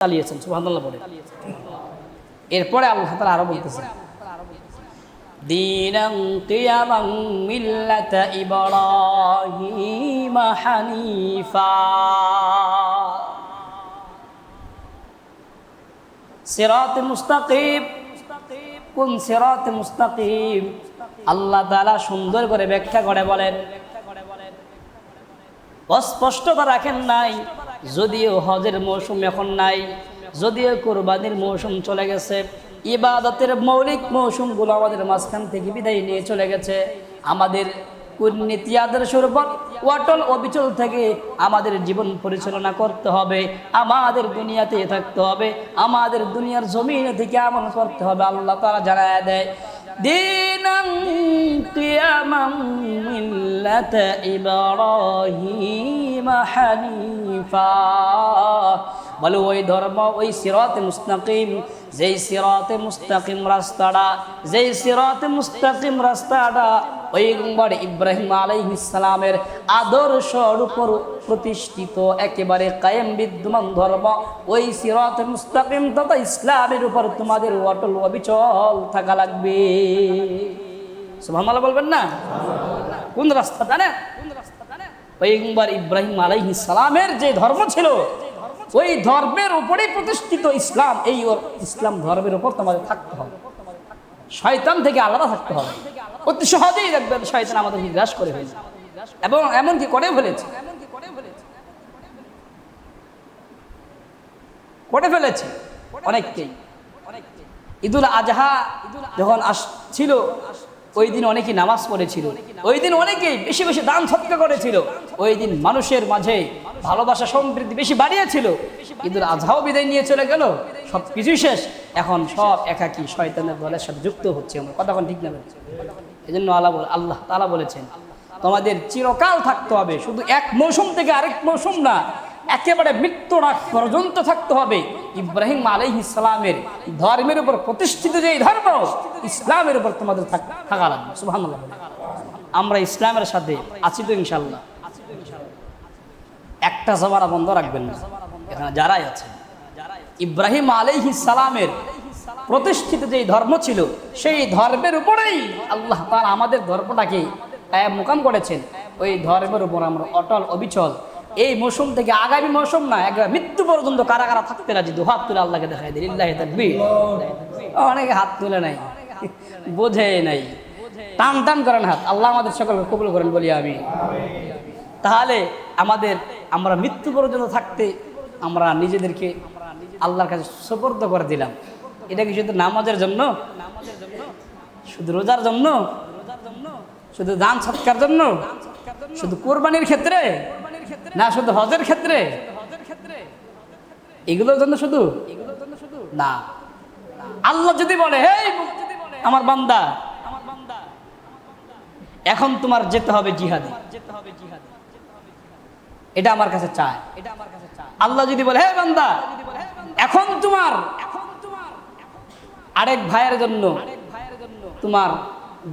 চালিয়েছেন, সুবহানাল্লাহ বলে। এরপরে আল্লাহ তাআলা আরও বলতেছেন সিরাত মুস্তাকিম, কোন সিরাত মুস্তাকিম? আল্লাহ তাআলা সুন্দর করে ব্যাখ্যা করে বলেন। অস্পষ্টতা রাখেন নাই। যদিও হজের মৌসুম এখন নাই, যদিও কোরবানির মৌসুম চলে গেছে, ইবাদতের মৌলিক মৌসুমগুলো আমাদের মাঝখান থেকে বিদায় নিয়ে চলে গেছে। আমাদের কুর্নীতি আদর্শের অটল অবিচল থেকে আমাদের জীবন পরিচালনা করতে হবে, আমাদের দুনিয়াতে থাকতে হবে, আমাদের দুনিয়ার জমিন থেকে আমল করতে হবে, আল্লাহ তারা জানায় দেয়। দিন قياما ملة إبراهيم حنيفا বলে ওই ধর্ম ওই সিরাতে মুস্তাকিম যেই সিরাতে মুস্তাকিম রাস্তাটা যেই সিরাতে মুস্তাকিম রাস্তাটা ওই গম্বর ইব্রাহিম আলাইহিস সালামের আদর্শর উপর প্রতিষ্ঠিত একেবারে কায়েম বিদ্যমান ধর্ম ওই সিরাতে মুস্তাকিম তথা ইসলামের উপর তোমাদের অটল অবিচল থাকা লাগবে সুবহানাল্লাহ বলবেন না? কোন রাস্তা জানেন পয়গম্বর ইব্রাহিম আলাইহিস সালামের যে ধর্ম ছিল, ওই ধর্মের উপরেই প্রতিষ্ঠিত ইসলাম, এই ইসলাম ধর্মের উপর তোমাদের থাকতে হবে। শয়তান থেকে আলাদা থাকতে হবে। অতি সহজেই দেখবেন শয়তান আমাদেরকে গ্রাস করে ফেলেছে এবং এমনকি করে ফেলেছে। করে ফেলেছে অনেককেই। ঈদুল আজহা যখন আসছিল ওই দিন অনেকেই নামাজ পড়েছিল। ওই দিন অনেকেই বেশি বেশি দান সৎকা করেছিল। ওই দিন মানুষের মাঝে ভালোবাসা সম্প্রীতি বেশি বাড়িয়েছিল। ঈদুল আজহাও বিদায় নিয়ে চলে গেল। সব কিছুই শেষ। এখন সব একাকী। শয়তানের দলের সাথে যুক্ত হচ্ছে। আমরা কতক্ষণ ঠিক না এই জন্য আল্লাহ আল্লাহ তালা বলেছেন, তোমাদের চিরকাল থাকতে হবে। শুধু এক মৌসুম থেকে আরেক মৌসুম না একেবারে মৃত্যু আগ পর্যন্ত থাকতে হবে। ইব্রাহিম আলাইহ ইসলামের ধর্মের উপর প্রতিষ্ঠিত যে ধর্ম, ইসলামের উপর তোমাদের থাকা লাগবে। বলে। আমরা ইসলামের সাথে আছি তো ইনশাল্লাহ একটা জবানা বন্ধ রাখবেন না। এখানে যারাই আছেন ইব্রাহিম আলাইহ সালামের প্রতিষ্ঠিত যে ধর্ম ছিল, সেই ধর্মের উপরেই আল্লাহ তার আমাদের ধর্মটাকে মোকাম করেছেন। ওই ধর্মের উপর আমরা অটল অবিচল এই মৌসুম থেকে আগামী মৌসুম না, একবার মৃত্যু পর্যন্ত কারা কারা থাকতে রাজি। দু হাত তুলে আল্লাহকে দেখাই দিল ইল্লাহি তাকবীর। অনেকে হাত তুলে নাই, বোঝে নাই। টান টান করেন হাত, আল্লাহ আমাদের সকলকে কবুল করেন বলি আমি তাহলে আমাদের, আমরা মৃত্যু পর্যন্ত থাকতে আমরা নিজেদেরকে আল্লাহর কাছে সুপর্দ করে দিলাম। এটা কি শুধু নামাজের জন্য? শুধু রোজার জন্য? শুধু দান সৎকার জন্য? শুধু কোরবানির ক্ষেত্রে? না, শুধু হজের ক্ষেত্রে? এগুলোর জন্য শুধু? না। আল্লাহ যদি বলে আমার বান্দা, এখন তোমার যেতে হবে জিহাদে। এটা আমার কাছে চায়। এটা আমার কাছে আল্লাহ যদি বলে হে বান্দা, এখন তোমার এখন তোমার আরেক ভাইয়ের জন্য তোমার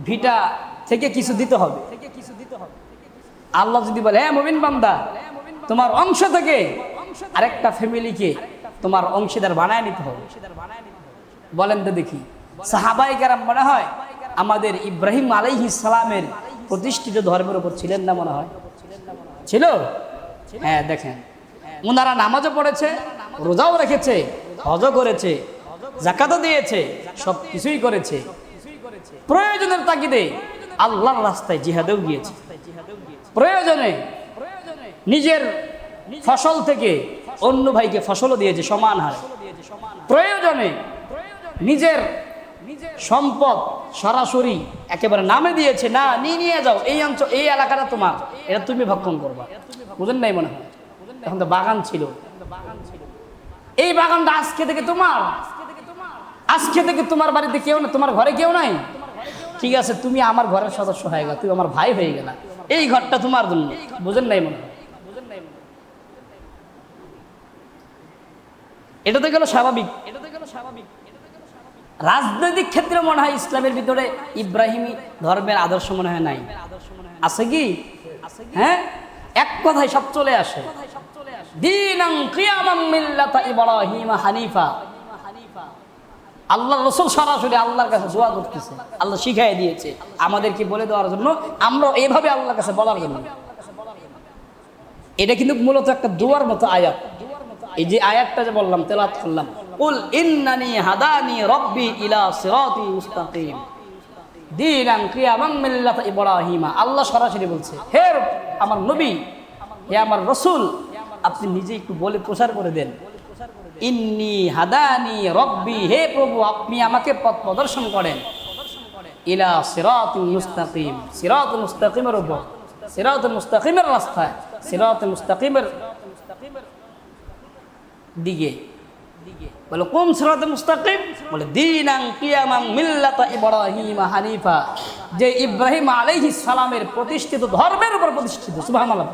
ভিটা থেকে কিছু দিতে হবে থেকে কিছু দিতে হবে। আল্লাহ যদি বলে হ্যাঁ মমিন বান্দা, তোমার অংশ থেকে আরেকটা ফ্যামিলিকে তোমার অংশীদার বানায় নিতে হবে। বলেন তো দেখি। সাহাবাই কারাম মনে হয় আমাদের ইব্রাহিম আলাইহিস সালামের প্রতিষ্ঠিত ধর্মের উপর ছিলেন না মনে হয়? ছিল? হ্যাঁ দেখেন। ওনারা নামাজও পড়েছে, রোজাও রেখেছে, হজও করেছে জাকাতও দিয়েছে সব কিছুই করেছে। প্রয়োজনের তাগিদে আল্লাহর রাস্তায় জিহাদেও গিয়েছে। প্রয়োজনে নিজের ফসল থেকে অন্য ভাইকে ফসলও দিয়েছে সমান হারে। প্রয়োজনে নিজের সম্পদ সরাসরি একেবারে নামে দিয়েছে, না, নিয়ে নিয়ে যাও, এই অঞ্চল, এই এলাকাটা তোমার, এটা তুমি ভক্ষণ করবা। বুঝেন নাই মনে হয়? এখন তো বাগান ছিল। এই বাগানটা আজকে থেকে তোমার। আজকে থেকে তোমার বাড়িতে কেউ না, তোমার ঘরে কেউ নাই? ঠিক আছে, তুমি আমার ঘরের সদস্য হয়ে গেল, তুমি আমার ভাই হয়ে গেলা। এই ঘরটা তোমার জন্য। বুঝেন নাই মনে এটা তো গেল স্বাভাবিক এটা তো গেল স্বাভাবিক। রাজনৈতিক ক্ষেত্রে মনে হয় ইসলামের ভিতরে ইব্রাহিমী ধর্মের আদর্শ মনে হয় নাই। আছে কি? হ্যাঁ? এক কথায় সব চলে আসে। দীনান কিয়ামাম মিল্লাতা ইব্রাহিম হানিফা। আল্লাহ রসুল সরাসরি আল্লাহর কাছে দোয়া করতেছে। আল্লাহ শিখাই দিয়েছে। আমাদেরকে বলে দেওয়ার জন্য আমরা এভাবে আল্লাহর কাছে বলার জন্য। এটা কিন্তু মূলত একটা দোয়ার মতো আয়াত। এই যে আয়াতটা যে বললাম তেলাত করলাম। উল ইন্নানি হাদানি রব্বি ইলা সিরাতি মুস্তাকিম। দীনান কিয়ামাম মিল্লাতা ইব্রাহিমা। আল্লাহ সরাসরি বলছে, হে আমার নবী, হে আমার রসুল, আপনি নিজে একটু বলে প্রচার করে দেন। ইন্নি হাদানি রব্বি, হে প্রভু, আপনি আমাকে পথ প্রদর্শন করেন। ইলা সিরাতুল মুস্তাকিম, সিরাতুল মুস্তাকিমের উপর, সিরাতুল মুস্তাকিমের রাস্তায়, সিরাতুল মুস্তাকিমের দিকে। বলে কোন সিরাত মুস্তাকিম? বলে দিনাং কিয়ামাং মিল্লাতা ইব্রাহিম হানিফা। যে ইব্রাহিম আলাইহিস সালামের প্রতিষ্ঠিত ধর্মের উপর প্রতিষ্ঠিত, সুবহানাল্লাহ।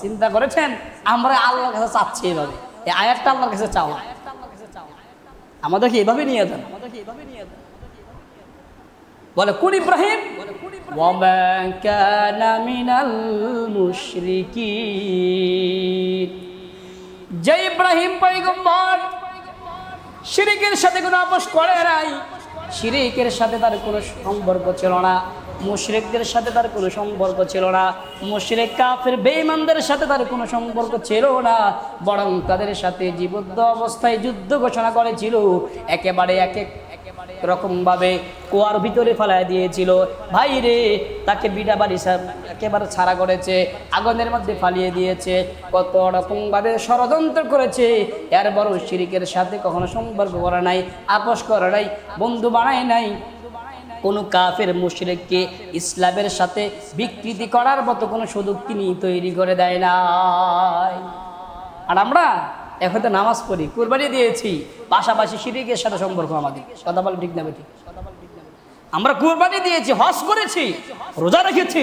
চিন্তা করেছেন? আমরা আল্লাহর কাছে চাচ্ছি এভাবে। এই আয়াতটা আল্লাহর কাছে চাওয়া আমাদেরকে এভাবে নিয়ে যান বলে কোন ইব্রাহিম وَمَا كَانَ مِنَ الْمُشْرِكِينَ যে ইব্রাহিম পয়গম্বর শিরিকের সাথে কোনো আপোষ করে নাই শিরিকের সাথে তার কোনো সম্পর্ক ছিল না মুশরিকদের সাথে তার কোনো সম্পর্ক ছিল না। মুশরিক কাফের বেঈমানদের সাথে তার কোনো সম্পর্ক ছিল না। বরং তাদের সাথে জীবদ্ধ অবস্থায় যুদ্ধ ঘোষণা করেছিল। একেবারে এক এক রকম ভাবে কুয়ার ভিতরে ফেলায় দিয়েছিল। ভাই রে, তাকে বিটা বাড়ি একেবারে ছাড়া করেছে, আগুনের মধ্যে ফালিয়ে দিয়েছে। কত রকম ভাবে ষড়যন্ত্র করেছে। এর বড় শিরিকের সাথে কখনো সম্পর্ক করা নাই, আপোষ করা নাই, বন্ধু বানায় নাই। কোনো কাফের মুশরিককে ইসলামের সাথে বিকৃতি করার মতো কোনো সুযোগ তিনি তৈরি করে দেয় নাই। আর আমরা এখন তো নামাজ পড়ি, কোরবানি দিয়েছি, পাশাপাশি শিরিকের সাথে সম্পর্ক আমাদের। কথা বলে ঠিক না ঠিক আমরা কোরবানি দিয়েছি, হজ করেছি, রোজা রেখেছি,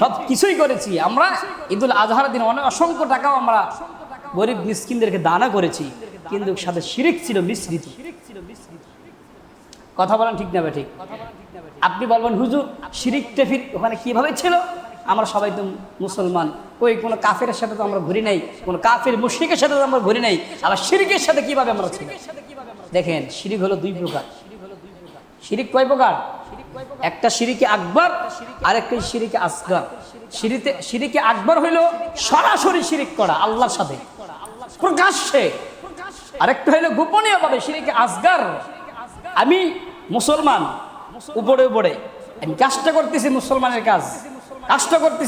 সব কিছুই করেছি। আমরা ঈদুল আজহার দিন অনেক অসংখ্য টাকাও আমরা গরিব মিসকিনদেরকে দানা করেছি, কিন্তু সাথে শিরিক ছিল মিশ্রিত। কথা বলেন ঠিক না ঠিক। আপনি বলবেন, হুজুর, শিরিক টেফির ওখানে কীভাবে ছিল? আমরা সবাই তো মুসলমান। ওই কোনো কাফের সাথে তো আমরা ঘুরি নাই, কোনো কাফের মুশরিকের সাথে তো আমরা ঘুরি নাই, আবার শিরিকের সাথে কীভাবে আমরা ছিল দেখেন, শিরিক হলো দুই প্রকার। শিরিক কয় প্রকার? একটা শিরিকে আকবর আর একটা শিরিকে আসগর। শিরিতে, শিরিকে আকবর হইল সরাসরি শিরিক করা, আল্লাহর সাথে। প্রকাশ্যে। আরেকটা হইল গোপনীয় ভাবে শিরিকে আসগার। আমি মুসলমান উপরে উপরে। আমি কাজটা করতেছি মুসলমানের কাজ। কাজটা করতেছি